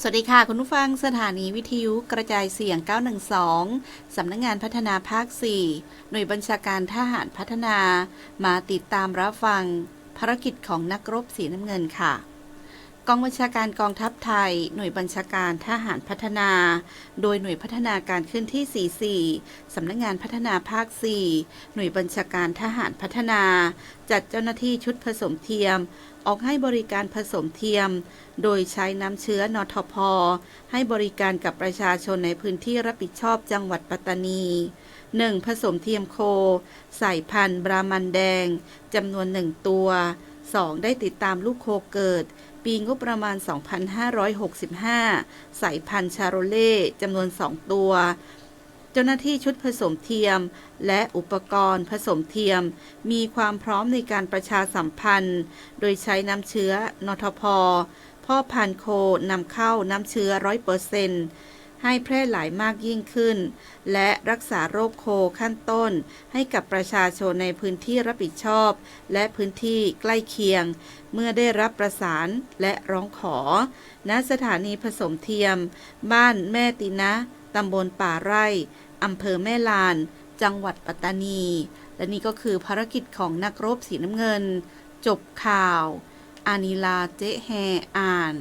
สวัสดีค่ะ คุณผู้ฟังสถานีวิทยุกระจายเสียง 912 สำนักงงานพัฒนาภาค 4 หน่วยบัญชาการทหารพัฒนา มาติดตามรับฟังภารกิจของนักรบสีน้ำเงินค่ะ กองบัญชาการกองทัพไทย หน่วยบัญชาการทหารพัฒนา โดยหน่วยพัฒนาการขึ้นที่ 44 สำนักงงานพัฒนาภาค 4 หน่วยบัญชาการทหารพัฒนา จัดเจ้าหน้าที่ชุดผสมเทียม ออกให้บริการผสมเทียม โดยใช้น้ำเชื้อนทพ ให้บริการกับประชาชนในพื้นที่รับผิดชอบจังหวัดปัตตานี 1. ผสมเทียมโค ใส่พันธุ์บรามันแดงจำนวน1ตัว 2. ได้ติดตามลูกโคเกิด ปีงบประมาณ 2565 สายพันธุ์ชาโรเล่จำนวน 2 ตัว เจ้าหน้าที่ชุดผสมเทียม และอุปกรณ์ผสมเทียม มีความพร้อมในการประชาสัมพันธ์ โดยใช้น้ำเชื้อนทพ พ่อพันโคนำเข้าน้ำเชื้อร้อยเปอร์เซนต์ ให้แพร่หลายมากยิ่งขึ้น และรักษาโรคโคขั้นต้น ให้กับประชาชนในพื้นที่รับผิดชอบ และพื้นที่ใกล้เคียง เมื่อได้รับประสานและร้องขอ ณสถานีผสมเทียม บ้านแม่ตินะตำบลป่าไร่อำเภอแม่ลาน จังหวัดปัตตานี และนี่ก็คือภารกิจของนักรบสีน้ำเงิน จบข่าว อานิลาเจ๊แฮอ่าน